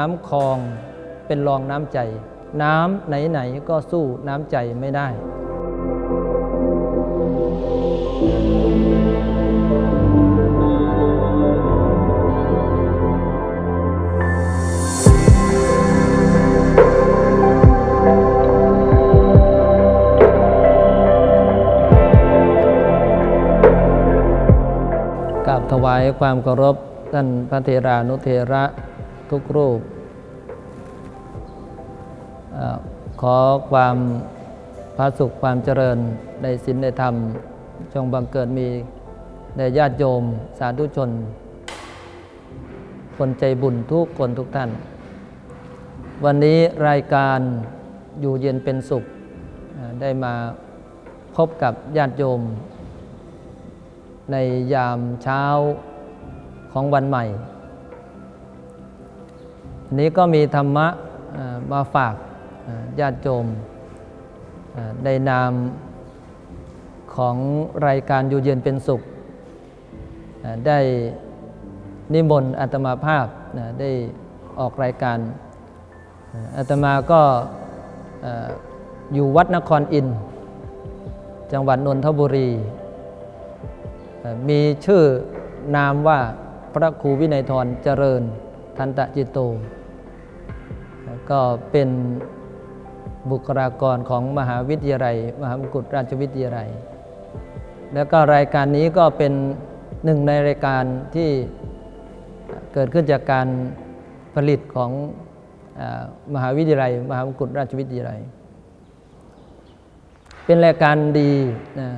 น้ำคลองเป็นรองน้ำใจ น้ำไหนๆก็สู้น้ำใจไม่ได้กราบถวายความเคารพท่านพระเทรานุเทระ ทุกรูปอขอความพระสุขความเจริญในศีลในธรรม จงบังเกิดมีแด่ญาติโยมสาธุชน คนใจบุญทุกคนทุกท่าน วันนี้รายการอยู่เย็นเป็นสุข ได้มาพบกับญาติโยม ในยามเช้าของวันใหม่ นี้ก็มีธรรมะมาฝากญาติโยมในนามของรายการอยู่เย็นเป็นสุข ได้นิมนต์อาตมาภาพได้ออกรายการอาตมาก็อยู่วัดนครอินทร์จังหวัดนนทบุรี มีชื่อนามว่าพระครูวินัยทรเจริญ ทันตะจิตโต ก็เป็นบุคลากรของมหาวิทยาลัย มหามกุฏราชวิทยาลัย แล้วก็รายการนี้ก็เป็นหนึ่งในรายการที่เกิดขึ้นจากการผลิตของอมหาวิทยาลัย มหามกุฏราชวิทยาลัย เป็นรายการดีนะ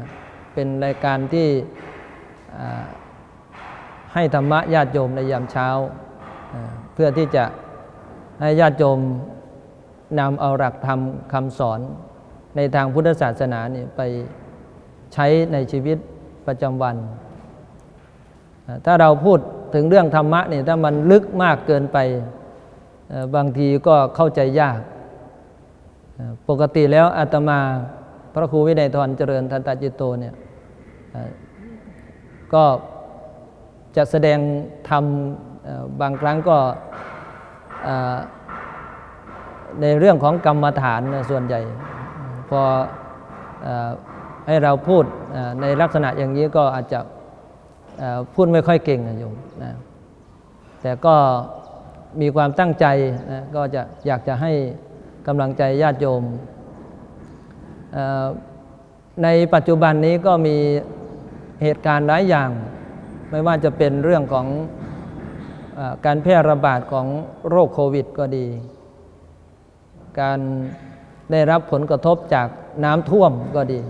เป็นรายการที่ให้ธรรมะญาติโยมในยามเช้า เพื่อที่จะ ให้ญาติโยมนำเอาหลักธรรมคำสอนในทางพุทธศาสนาเนี่ยไปใช้ในชีวิตประจำวัน ถ้าเราพูดถึงเรื่องธรรมะเนี่ยถ้ามันลึกมากเกินไปบางทีก็เข้าใจยาก ปกติแล้วอาตมาพระครูวินัยทรเจริญทันตจิตโตเนี่ยก็จะแสดงธรรมบางครั้งก็ ในเรื่องของกรรมฐานส่วนใหญ่พออให้เราพูดในลักษณะอย่างนี้ก็อาจจะพูดไม่ค่อยเก่งนะโยมนะแต่ก็มีความตั้งใจนะก็จะอยากจะให้กำลังใจญาติโยม ในปัจจุบันนี้ก็มีเหตุการณ์หลายอย่าง ไม่ว่าจะเป็นเรื่องของ การแพร่ระบาดของโรคโควิดก็ดี การได้รับผลกระทบจากน้ำท่วมก็ดี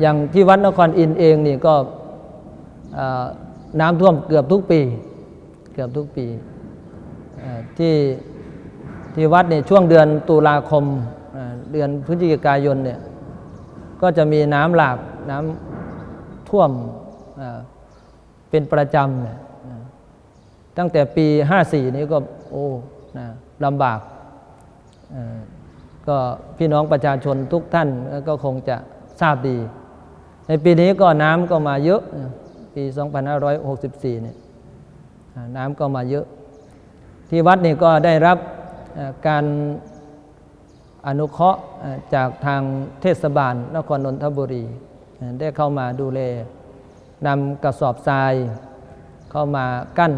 อย่างที่วัดนครอินเองนี่ก็น้ำท่วมเกือบทุกปี เกือบทุกปีที่ที่วัดเนี่ยช่วงเดือนตุลาคมเดือนพฤศจิกายนเนี่ยก็จะมีน้ำหลากน้ำท่วมเป็นประจำเนี่ย ตั้งแต่ปี 54 นี้ก็โอ้นะลำบากก็พี่น้องประชาชนทุกท่านก็คงจะทราบดี ในปีนี้ก็น้ำก็มาเยอะ ปี 2564 เนี่ยน้ำก็มาเยอะ ที่วัดนี่ก็ได้รับการอนุเคราะห์จากทางเทศบาลนครนนทบุรี ได้เข้ามาดูแลนำกระสอบทรายเข้ามากั้น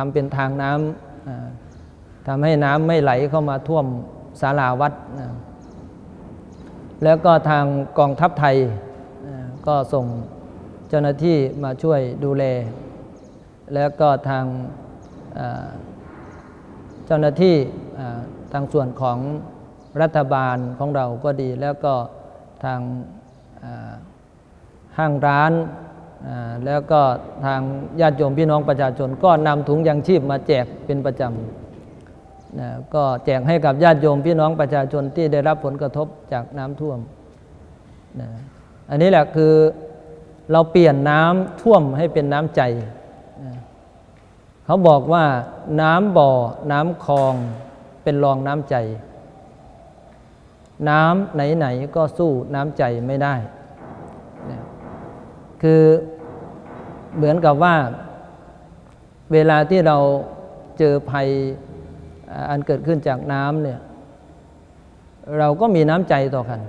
ทำเป็นทางน้ำทำให้น้ำไม่ไหลเข้ามาท่วมศาลาวัด แล้วก็ทางกองทัพไทยก็ส่งเจ้าหน้าที่มาช่วยดูแล แล้วก็ทางเจ้าหน้าที่ทางส่วนของรัฐบาลของเราก็ดี แล้วก็ทางห้างร้าน แล้วก็ทางญาติโยมพี่น้องประชาชน ก็นำถุงยางชีพมาแจกเป็นประจำนะก็แจกให้กับญาติโยมพี่น้องประชาชนที่ได้รับผลกระทบจากน้ำท่วมนะอันนี้แหละคือเราเปลี่ยนน้ำท่วมให้เป็นน้ำใจนะเขาบอกว่าน้ำบ่อ น้ำคลองเป็นรองน้ำใจ น้ำไหน ๆ ก็สู้น้ำใจไม่ได้นี่ย คือเหมือนกับว่าเวลาที่เราเจอภัยอันเกิดขึ้นจากน้ำเนี่ยเราก็มีน้ำใจต่อกัน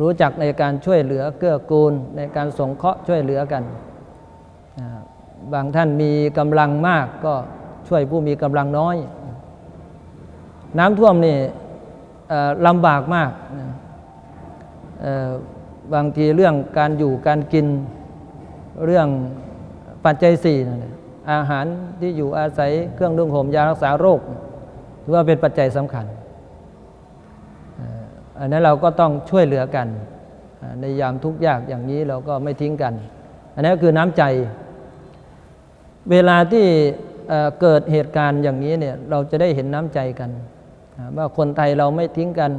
รู้จักในการช่วยเหลือเกื้อกูล ในการสงเคราะห์ช่วยเหลือกัน บางท่านมีกำลังมากก็ช่วยผู้มีกำลังน้อย น้ำท่วมนี่ลำบากมาก บางทีเรื่องการอยู่การกินเรื่องปัจจัยสี่อาหารที่อยู่อาศัยเครื่องนุ่งห่มยารักษาโรคถือว่าเป็นปัจจัยสำคัญอันนั้นเราก็ต้องช่วยเหลือกัน ในยามทุกข์ยากอย่างนี้เราก็ไม่ทิ้งกัน อันนี้ก็คือน้ำใจ เวลาที่เกิดเหตุการณ์อย่างนี้เนี่ยเราจะได้เห็นน้ำใจกัน ว่าคนไทยเราไม่ทิ้งกัน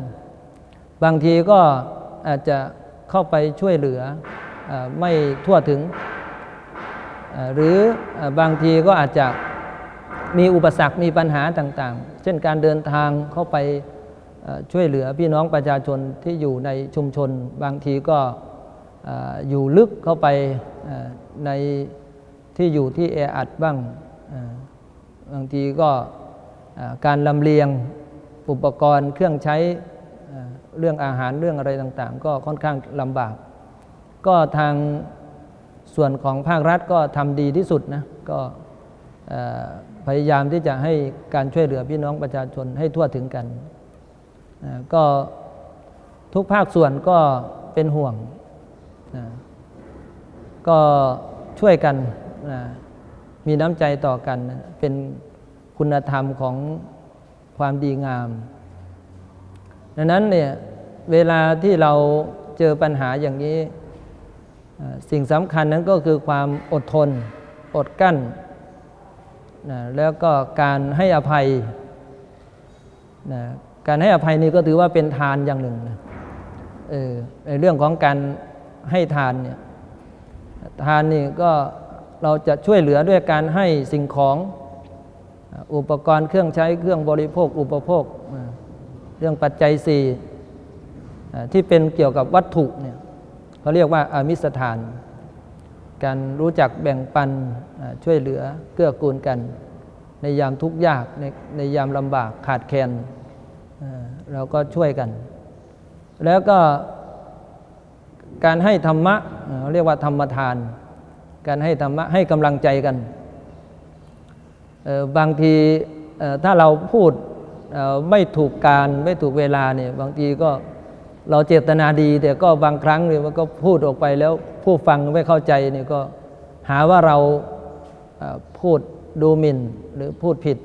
บางทีก็อาจจะ เข้าไปช่วยเหลืออไม่ทั่วถึง หรือบางทีก็อาจจะมีอุปสรรคมีปัญหาต่างๆ เช่นการเดินทางเข้าไปช่วยเหลือพี่น้องประชาชนที่อยู่ในชุมชน บางทีก็อ่าอยู่ลึกเข้าไปในที่อยู่ที่แออัดบ้าง บางทีก็การลำเลียงอุปกรณ์เครื่องใช้ เรื่องอาหารเรื่องอะไรต่างๆ ก็ค่อนข้างลำบาก ก็ทางส่วนของภาครัฐก็ทำดีที่สุดนะก็พยายามที่จะให้การช่วยเหลือพี่น้องประชาชนให้ทั่วถึงกัน ก็ทุกภาคส่วนก็เป็นห่วง ก็ช่วยกันมีน้ำใจต่อกัน เป็นคุณธรรมของความดีงาม ดังนั้นเนี่ยเวลาที่เราเจอปัญหาอย่างนี้ สิ่งสำคัญนั้นก็คือความอดทน อดกั้นนะแล้วก็การให้อภัยนะการให้อภัยนี่ก็ถือว่าเป็นทานอย่างหนึ่งนะเออในเรื่องของการให้ทานเนี่ยทานนี่ก็เราจะช่วยเหลือด้วยการให้สิ่งของอุปกรณ์เครื่องใช้เครื่องบริโภค อุปโภค เรื่องปัจจัยสี่ที่เป็นเกี่ยวกับวัตถุเนี่ยเขาเรียกว่าอามิสทาน การรู้จักแบ่งปันช่วยเหลือเกื้อกูลกัน ในยามทุกข์ยากในในยามลำบากขาดแคลนเราก็ช่วยกัน แล้วก็การให้ธรรมะเอ่อเรียกว่าธรรมทาน การให้ธรรมะให้กำลังใจกัน บางทีถ้าเราพูด ไม่ถูกการไม่ถูกเวลาเนี่ยบางทีก็เราเจตนาดี แต่ก็บางครั้งเนี่ยมันก็พูดออกไปแล้วผู้ฟังไม่เข้าใจเนี่ยก็หาว่าเราพูดดูหมิ่นหรือพูดผิด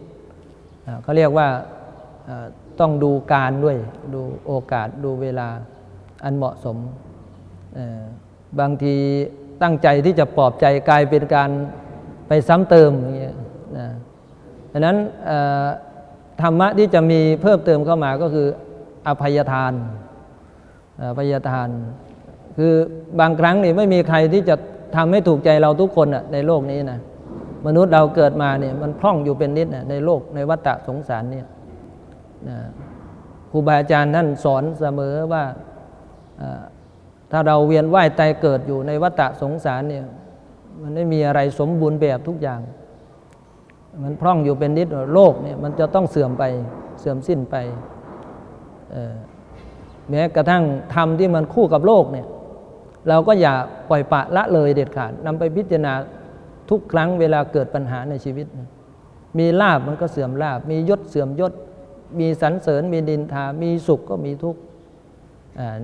เขาเรียกว่าต้องดูการด้วยดูโอกาสดูเวลาอันเหมาะสม บางทีตั้งใจที่จะปลอบใจกลายเป็นการไปซ้ำเติมอย่างเงี้ยนะดังนั้น ธรรมะที่จะมีเพิ่มเติมเข้ามาก็คืออภัยทานอภัยทาน คือบางครั้งนี่ไม่มีใครที่จะทำให้ถูกใจเราทุกคนน่ะในโลกนี้นะมนุษย์เราเกิดมาเนี่ยมันพร่องอยู่เป็นนิดนะในโลกในวัฏฏะสงสารเนี่ยครูบาอาจารย์ท่านสอนเสมอว่าถ้าเราเวียนว่ายตายเกิดอยู่ในวัฏสงสารเนี่ยมันไม่มีอะไรสมบูรณ์แบบทุกอย่าง มันพร่องอยู่เป็นนิดโลกเนี่ยมันจะต้องเสื่อมไปเสื่อมสิ้นไปแม้กระทั่งธรรมที่มันคู่กับโลกเนี่ยเราก็อย่าปล่อยปะละเลยเด็ดขาดนำไปพิจารณาทุกครั้งเวลาเกิดปัญหาในชีวิต มีลาบมันก็เสื่อมลาบ มียศเสื่อมยศ มีสรรเสริญมีดินทา มีสุขก็มีทุกข์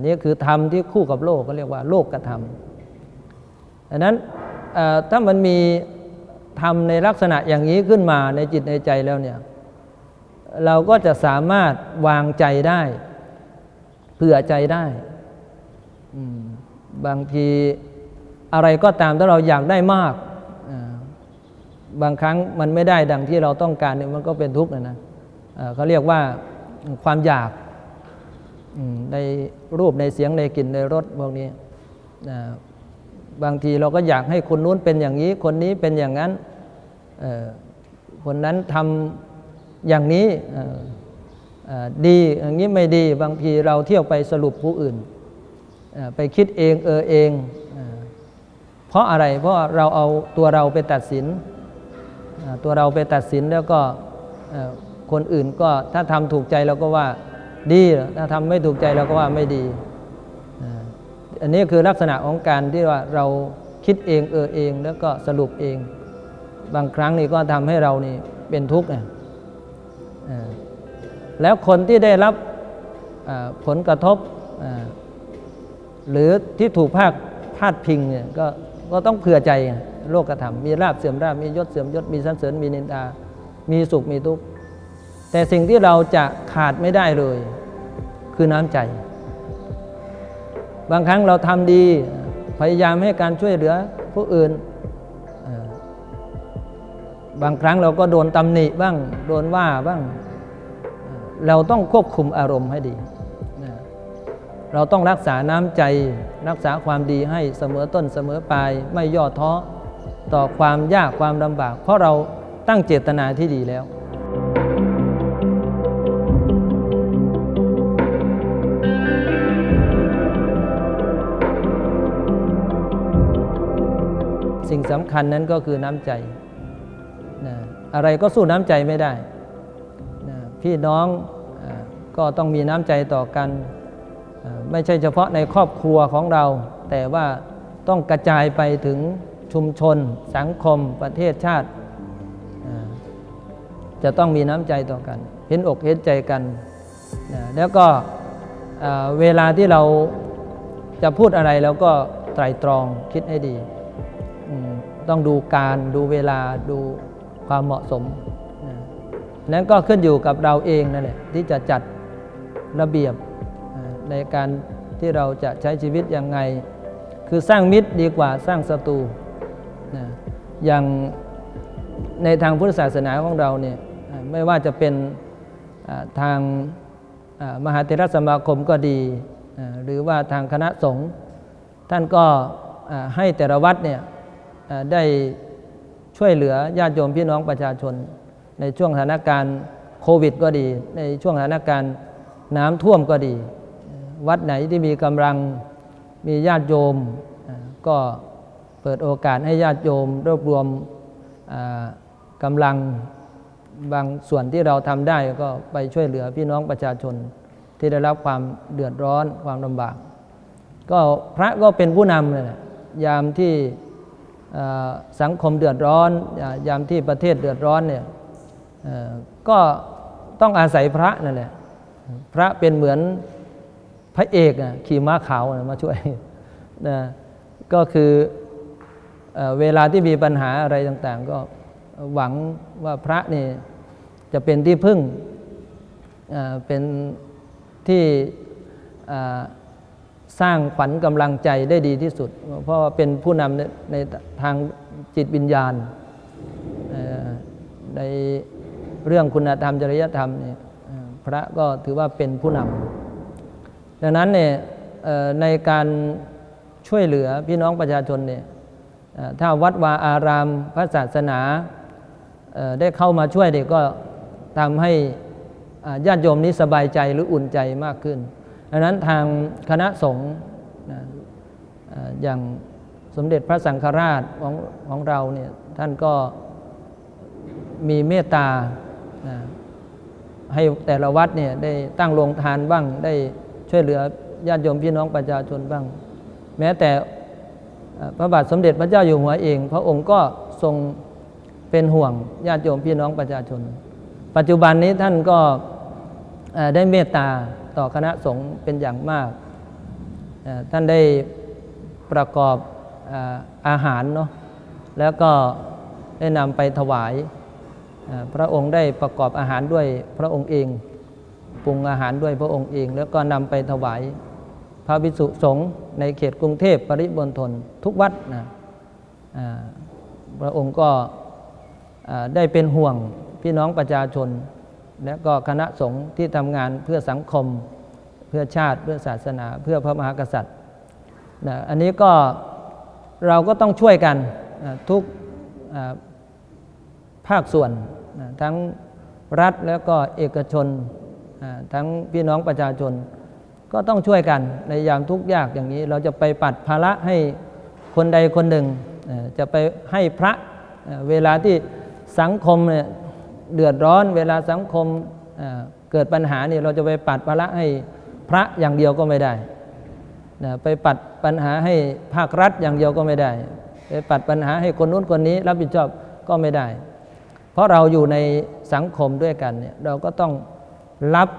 นี่คือธรรมที่คู่กับโลกก็เรียกว่าโลกกระทำดังนั้นถ้ามันมี ธรรมในลักษณะอย่างนี้ขึ้นมาในจิตในใจแล้วเนี่ย เราก็จะสามารถวางใจได้เผื่อใจได้ บางทีอะไรก็ตามถ้าเราอยากได้มาก บางครั้งมันไม่ได้ดังที่เราต้องการเนี่ยมันก็เป็นทุกข์นะนะเขาเรียกว่าความอยากในรูปในเสียงในกลิ่นในรสพวกนี้ บางทีเราก็อยากให้คนนู้นเป็นอย่างนี้ คนนี้เป็นอย่างนั้นคนนั้นทำอย่างนี้ดีอย่างนี้ไม่ดีบางทีเราเที่ยวไปสรุปผู้อื่น ไปคิดเองเออเอง เพราะอะไรเพราะเราเอาตัวเราไปตัดสิน ตัวเราไปตัดสินแล้วก็คนอื่นก็ถ้าทำถูกใจเราก็ว่าดี ถ้าทำไม่ถูกใจเราก็ว่าไม่ดี อันนี้คือลักษณะของการที่ว่าเราคิดเองเออเอง แล้วก็สรุปเอง บางครั้งนี่ก็ทำให้เรานี่เป็นทุกข์นะเอ่อแล้วคนที่ได้รับผลกระทบ หรือที่ถูกภาคพาดพิงเนี่ยก็ก็ต้องเผื่อใจโลกธรรมมีราบเสื่อมราบมียศเสื่อมยศมีสันเสริญมีนินทามีสุขมีทุกข์แต่สิ่งที่เราจะขาดไม่ได้เลย คือน้ำใจ บางครั้งเราทำดีพยายามให้การช่วยเหลือผู้อื่น บางครั้งเราก็โดนตำหนิบ้างโดนว่าบ้าง เราต้องควบคุมอารมณ์ให้ดี เราต้องรักษาน้ำใจ รักษาความดีให้เสมอต้นเสมอปลายไม่ย่อท้อต่อความยากความลำบาก เพราะเราตั้งเจตนาที่ดีแล้ว สิ่งสำคัญนั้นก็คือน้ำใจนะอะไรก็สู้น้ำใจไม่ได้นะพี่น้องอก็ต้องมีน้ำใจต่อกัน ไม่ใช่เฉพาะในครอบครัวของเรา แต่ว่าต้องกระจายไปถึงชุมชน สังคมประเทศชาติ จะต้องมีน้ำใจต่อกัน เห็นอกเห็นใจกันนะแล้วก็เวลาที่เราจะพูดอะไรเราก็ไตรตรองคิดให้ดี ต้องดูการดูเวลาดูความเหมาะสมนั้นก็ขึ้นอยู่กับเราเองนั่นแหละที่จะจัดระเบียบในการที่เราจะใช้ชีวิตยังไง คือสร้างมิตรดีกว่าสร้างศัตรูนะอย่างในทางพุทธศาสนาของเราเนี่ยไม่ว่าจะเป็นทางมหาเทรสมาคมก็ดี หรือว่าทางคณะสงฆ์ท่านก็ให้แต่ละวัดเนี่ย ได้ช่วยเหลือญาติโยมพี่น้องประชาชน ในช่วงสถานการณ์โควิดก็ดี ในช่วงสถานการณ์น้ำท่วมก็ดี วัดไหนที่มีกำลังมีญาติโยมก็เปิดโอกาสให้ญาติโยมรวบรวมกำลังบางส่วนที่เราทำได้ก็ไปช่วยเหลือพี่น้องประชาชนที่ได้รับความเดือดร้อนความลำบาก ก็พระก็เป็นผู้นำเลยแหละยามที่ สังคมเดือดร้อนอยามที่ประเทศเดือดร้อนเนี่ยก็ต้องอาศัยพระนั่นแหละพระเป็นเหมือนพระเอกนะขี่ม้าขาวมาช่วยนะก็คือเอเวลาที่มีปัญหาอะไรต่างๆ ก็หวังว่าพระนี่จะเป็นที่พึ่งเเป็นที่ สร้างขวัญกำลังใจได้ดีที่สุด เพราะเป็นผู้นำในในทางจิตวิญญาณในเรื่องคุณธรรมจริยธรรมเนี่ยพระก็ถือว่าเป็นผู้นำดังนั้นเนี่ยในการช่วยเหลือพี่น้องประชาชนเนี่ยถ้าวัดวาอารามพระศาสนาได้เข้ามาช่วยเด็กก็ทำให้ญาติโยมนี้สบายใจหรืออุ่นใจมากขึ้น ดังนั้นทางคณะสงฆ์นะอย่างสมเด็จพระสังฆราชของของเราเนี่ยท่านก็มีเมตตานะให้แต่ละวัดเนี่ยได้ตั้งโรงทานบ้างได้ช่วยเหลือญาติโยมพี่น้องประชาชนบ้าง แม้แต่พระบาทสมเด็จพระเจ้าอยู่หัวเอง พระองค์ก็ทรงเป็นห่วงญาติโยมพี่น้องประชาชน ปัจจุบันนี้ท่านก็ได้เมตตา ต่อคณะสงฆ์เป็นอย่างมาก ท่านได้ประกอบอาหารเนาะแล้วก็ได้นำไปถวาย พระองค์ได้ประกอบอาหารด้วยพระองค์เองปรุงอาหารด้วยพระองค์เอง แล้วก็นำไปถวายพระภิกษุสงฆ์ในเขตกรุงเทพปริมณฑลทุกวัดนะพระองค์ก็ได้เป็นห่วงพี่น้องประชาชน และก็คณะสงฆ์ที่ทำงานเพื่อสังคม เพื่อชาติเพื่อศาสนา เพื่อพระมหากษัตริย์นะอันนี้ก็เราก็ต้องช่วยกันทุกภาคส่วนนะทั้งรัฐแล้วก็เอกชนทั้งพี่น้องประชาชน ก็ต้องช่วยกันในยามทุกข์ยากอย่างนี้ เราจะไปปัดภาระให้คนใดคนหนึ่ง จะไปให้พระเวลาที่สังคมเนี่ย เดือดร้อนเวลาสังคมเกิดปัญหาเนี่ยเราจะไปปัดภาระให้พระอย่างเดียวก็ไม่ได้นะไปปัดปัญหาให้ภาครัฐอย่างเดียวก็ไม่ได้ ไปปัดปัญหาให้คนนู้นคนนี้ รับผิดชอบก็ไม่ได้ เพราะเราอยู่ในสังคมด้วยกันเนี่ยเราก็ต้องรับ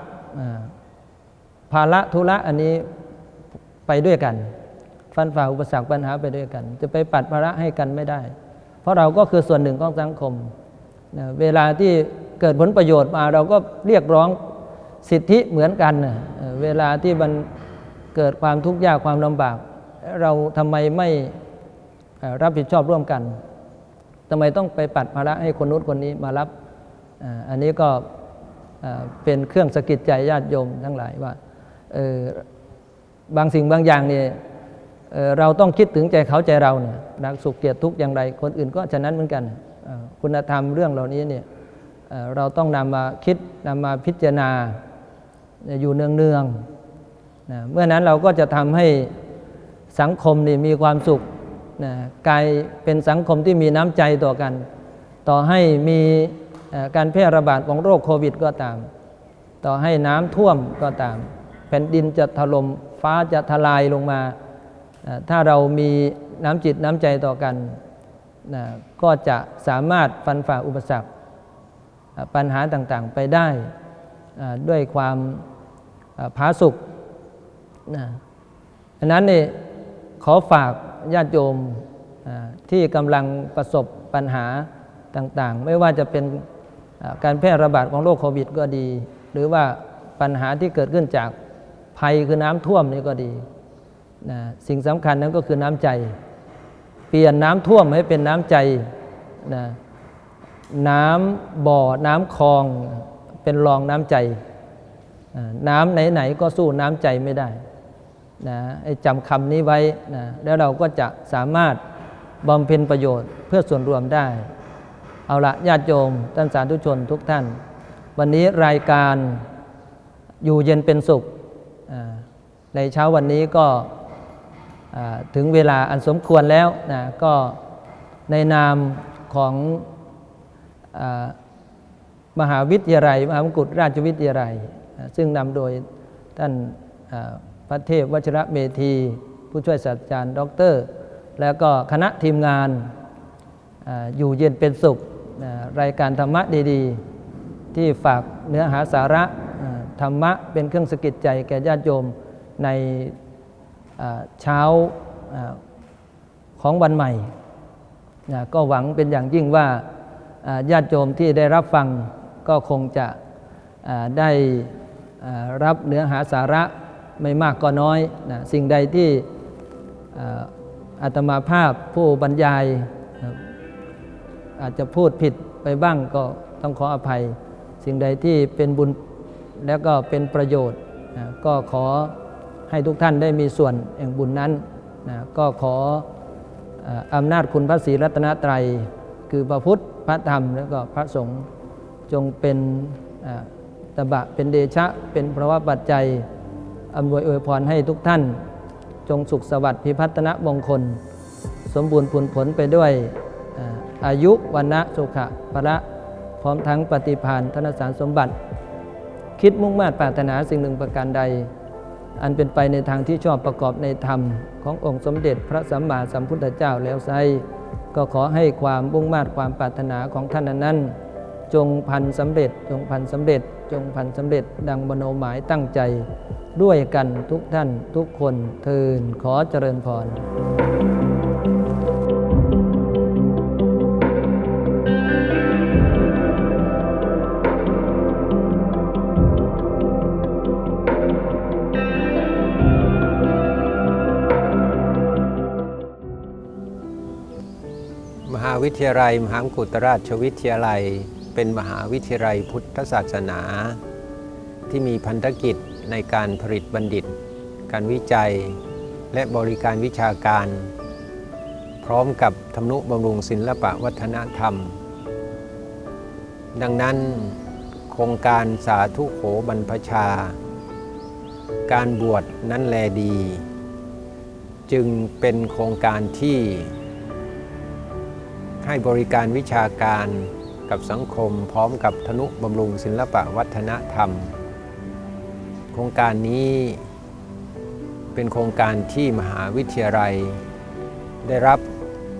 ภาระธุระอันนี้ไปด้วยกัน ฟันฝ่าอุปสรรคปัญหาไปด้วยกัน จะไปปัดภาระให้กันไม่ได้ เพราะเราก็คือส่วนหนึ่งของสังคม นะเวลาที่เกิดผลประโยชน์มาเราก็เรียกร้องสิทธิเหมือนกันนะเวลาที่มันเกิดความทุกข์ยากความลำบาก เราทำไมไม่รับผิดชอบร่วมกันทำไมต้องไปปัดภาระให้คนนู้นคนนี้มารับ อันนี้ก็เป็นเครื่องสะกิดใจญาติโยมทั้งหลายว่าบางสิ่งบางอย่างเนี่ยเราต้องคิดถึงใจเขาใจเราเนี่ยรักสุขเกียดทุกอย่างไร คนอื่นก็ฉะนั้นเหมือนกัน คุณธรรมเรื่องเหล่านี้เนี่ยเราต้องนำมาคิดนำมาพิจารณาอยู่เนืองๆนะเมื่อนั้นเราก็จะทำให้สังคมนี่มีความสุขนะกลายเป็นสังคมที่มีน้ำใจต่อกัน ต่อให้มีการแพร่ระบาดของโรคโควิดก็ตาม ต่อให้น้ำท่วมก็ตาม แผ่นดินจะถล่มฟ้าจะทลายลงมา ถ้าเรามีน้ำจิตน้ำใจต่อกัน นะก็จะสามารถฟันฝ่าอุปสรรคปัญหาต่างๆไปได้ด้วยความผาสุกนะดังนั้นนี่ขอฝากญาติโยมที่กำลังประสบปัญหาต่างๆ ไม่ว่าจะเป็นการแพร่ระบาดของโรคโควิดก็ดี หรือว่าปัญหาที่เกิดขึ้นจากภัยคือน้ำท่วมนี่ก็ดีนะสิ่งสำคัญนั้นก็คือน้ำใจ เปลี่ยนน้ำท่วมให้เป็นน้ำใจนะน้ำบ่อ น้ำคลองเป็นรองน้ำใจ น้ำไหนๆก็สู้น้ำใจไม่ได้นะให้จำคำนี้ไว้นะแล้วเราก็จะสามารถบำเพ็ญประโยชน์เพื่อส่วนรวมได้ เอาละญาติโยมท่านสาธุชนทุกท่าน วันนี้รายการอยู่เย็นเป็นสุข ในเช้าวันนี้ก็ ถึงเวลาอันสมควรแล้วนะก็ในนามของอมหาวิทยาลัย มหามงกุฎราชวิทยาลัย ซึ่งนำโดยท่านพระเทพวชระเมธี ผู้ช่วยศาสตราจารย์ด็อกเตอร์แล้วก็คณะทีมงานออยู่เย็นเป็นสุข รายการธรรมะดีๆ ที่ฝากเนื้อหาสาระธรรมะเป็นเครื่องสะกิดใจแก่ญาติโยมใน เช้าของวันใหม่นะก็หวังเป็นอย่างยิ่งว่าญาติโยมที่ได้รับฟังก็คงจะได้รับเนื้อหาสาระไม่มากก็น้อยนะสิ่งใดที่อาอาตมาภาพผู้บรรยายนะอาจจะพูดผิดไปบ้างก็ต้องขออภัย สิ่งใดที่เป็นบุญแล้วก็เป็นประโยชน์นะก็ขอ ให้ทุกท่านได้มีส่วนแห่งบุญนั้นนะก็ขออำนาจคุณพระศรีรัตนตรัย คือพระพุทธพระธรรม แล้วก็พระสงฆ์จงเป็นตบะเป็นเดชะ เป็นพระวปัจจัยอำนวยอวยพรให้ทุกท่าน จงสุขสวัสดิ์พิพัฒนมงคล สมบูรณ์ผลผลไปด้วยอาอายุวันนะสุขะพระพร้อมทั้งปฏิพานธนสารสมบัติ คิดมุ่งมา่ปรารถนาสิ่งหนึ่งประการใด อันเป็นไปในทางที่ชอบประกอบในธรรม ขององค์สมเด็จพระสัมมาสัมพุทธเจ้าแล้วไซก็ขอให้ความมุ่งมา่ความปรารถนาของท่านนั้น จงพันสำเร็จ จงพันสำเร็จ จงพันสำเร็จ ดังมโนหมายตั้งใจ ด้วยกันทุกท่านทุกคนเทินขอเจริญพร วิทยาลัย มหามกุฏราชวิทยาลัย เป็นมหาวิทยาลัยพุทธศาสนา ที่มีพันธกิจในการผลิตบัณฑิต การวิจัย และบริการวิชาการ พร้อมกับทำนุบำรุงศิลปะวัฒนธรรม ดังนั้น โครงการสาธุโขบรรพชา การบวชนั้นแลดี จึงเป็นโครงการที่ ให้บริการวิชาการกับสังคมพร้อมกับธนุบำรุงศิลปะวัฒนธรรม โครงการนี้เป็นโครงการที่มหาวิทยาลัย ได้รับ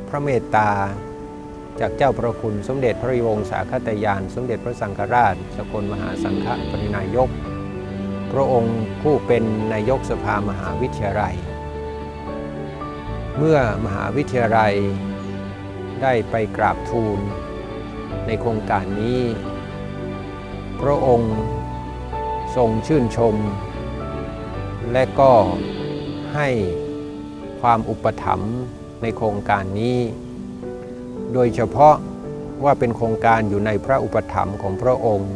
พระเมตตาจากเจ้าประคุณสมเด็จพระวงศาคตยาน สมเด็จพระสังฆราช สกลมหาสังฆปรินายก พระองค์ผู้เป็นนายกสภามหาวิทยาลัย เมื่อมหาวิทยาลัย ได้ไปกราบทูล ในโครงการนี้ พระองค์ทรงชื่นชม และก็ให้ความอุปถัมภ์ในโครงการนี้ โดยเฉพาะว่าเป็นโครงการอยู่ในพระอุปถัมภ์ของพระองค์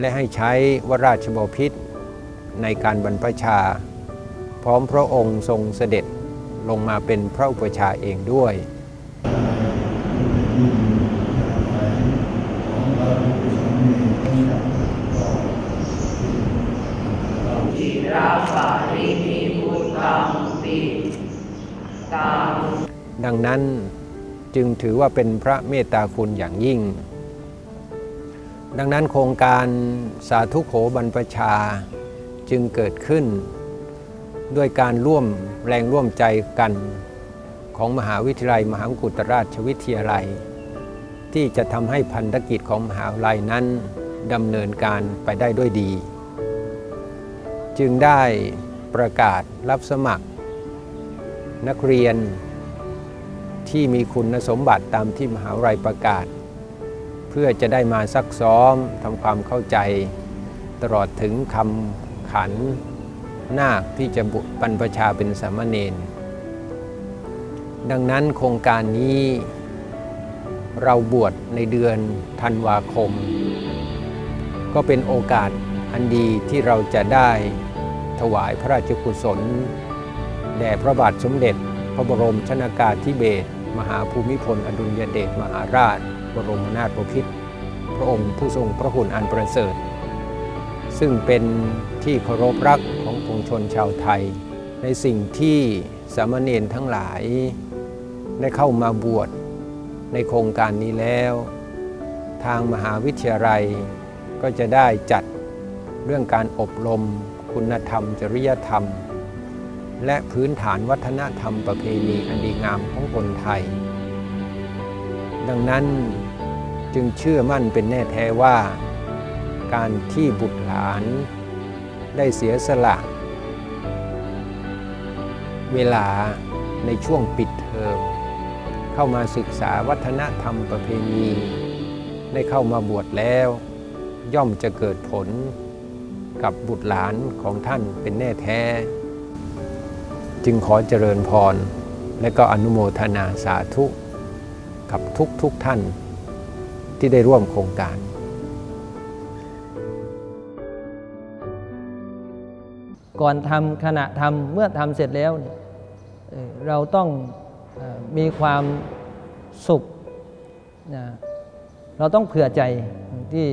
และให้ใช้วราชบพิตรในการบรรพชา พร้อมพระองค์ทรงเสด็จลงมาเป็นพระอุปชาเองด้วย ดังนั้นจึงถือว่าเป็นพระเมตตาคุณอย่างยิ่ง ดังนั้นโครงการสาธุโขบรรพชาจึงเกิดขึ้น ด้วยการร่วมแรงร่วมใจกันของมหาวิทยาลัย มหาวิทยาลัยกุตราชวิทยาลัย ที่จะทำให้พันธกิจของมหาวิทยาลัยนั้นดำเนินการไปได้ด้วยดี จึงได้ประกาศรับสมัคร นักเรียนที่มีคุณสมบัติตามที่มหาวิทยาลัยประกาศ เพื่อจะได้มาซักซ้อมทำความเข้าใจ ตลอดถึงคำขันนาคที่จะบุบรรพชาเป็นสามเณรดังนั้นโครงการนี้เราบวชในเดือนธันวาคม ก็เป็นโอกาสอันดีที่เราจะได้ ถวายพระราชกุศล แด่พระบาทสมเด็จ พระบรมชนากาธิเบศรมหาภูมิพลอดุลยเดชมหาราช บรมนาถบพิตรพระองค์ผู้ทรงพระคุณอันประเสริฐ ซึ่งเป็นที่เคารพรักของปวงชนชาวไทย ในสิ่งที่สามเณรทั้งหลาย ได้เข้ามาบวชในโครงการนี้แล้ว ทางมหาวิทยาลัยก็จะได้จัดเรื่องการอบรม คุณธรรม จริยธรรม และพื้นฐานวัฒนธรรมประเพณีอันดีงามของคนไทย ดังนั้นจึงเชื่อมั่นเป็นแน่แท้ว่า การที่บุตรหลานได้เสียสละ เวลาในช่วงปิดเทอมเข้ามาศึกษาวัฒนธรรมประเพณี ได้เข้ามาบวชแล้ว ย่อมจะเกิดผล กับบุตรหลานของท่านเป็นแน่แท้ จึงขอเจริญพร และก็อนุโมทนาสาธุ กับทุกทุกๆท่านที่ได้ร่วมโครงการก่อนทำขณะทำเมื่อทำเสร็จแล้วเนี่ยเราต้องมีความสุข เราต้องเผื่อใจที่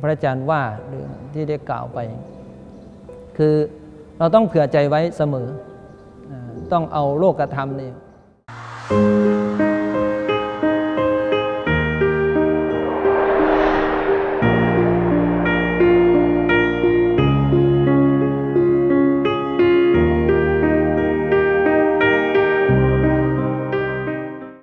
พระอาจารย์ว่าหรือที่ได้กล่าวไป คือเราต้องเผื่อใจไว้เสมอ ต้องเอาโลกธรรมนี่